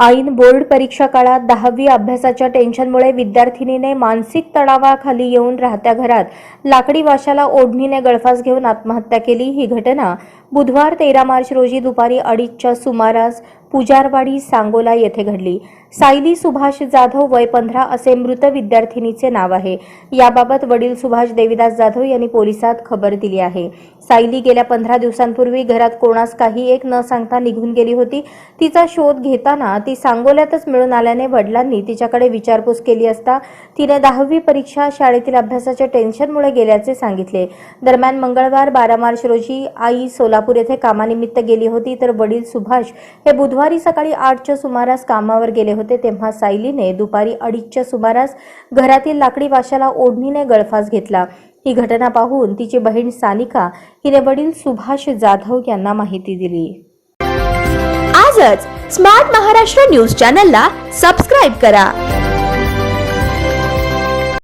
ऐन बोर्ड परीक्षा काळात दहावी अभ्यासाच्या टेन्शनमुळे विद्यार्थिनीने मानसिक तणावाखाली येऊन राहत्या घरात लाकडी वाशाला ओढणीने गळफास घेऊन आत्महत्या केली ही घटना बुधवार तेरा मार्च रोजी दुपारी अडीचच्या सुमारास पुजारवाडी सांगोला येथे घडली. सायली सुभाष जाधव वय पंधरा असे मृत विद्यार्थिनीचे नाव आहे. याबाबत वडील सुभाष देविदास जाधव यांनी पोलिसात खबर दिली आहे. सायली गेल्या पंधरा दिवसांपूर्वी घरात कोणास काही एक न सांगता निघून गेली होती. तिचा शोध घेताना ती सांगोल्यातच मिळून आल्याने वडिलांनी तिच्याकडे विचारपूस केली असता तिने दहावी परीक्षा शाळेतील अभ्यासाच्या टेन्शनमुळे गेल्याचे सांगितले. दरम्यान मंगळवार बारा मार्च रोजी आई सोलापूर येथे कामानिमित्त गेली होती. तर वडील सुभाष हे बुधवारी सकाळी आठच्या सुमारास कामावर गेले होते तेव्हा सायलीने दुपारी अडीचच्या सुमारास घरातील लाकडी वाशाला ओढणीने गळफास घेतला. ही घटना पाहून तिची बहीण सानिका हिने वडील सुभाष जाधव यांना माहिती दिली. आजच स्मार्ट महाराष्ट्र न्यूज चॅनलला सबस्क्राईब करा.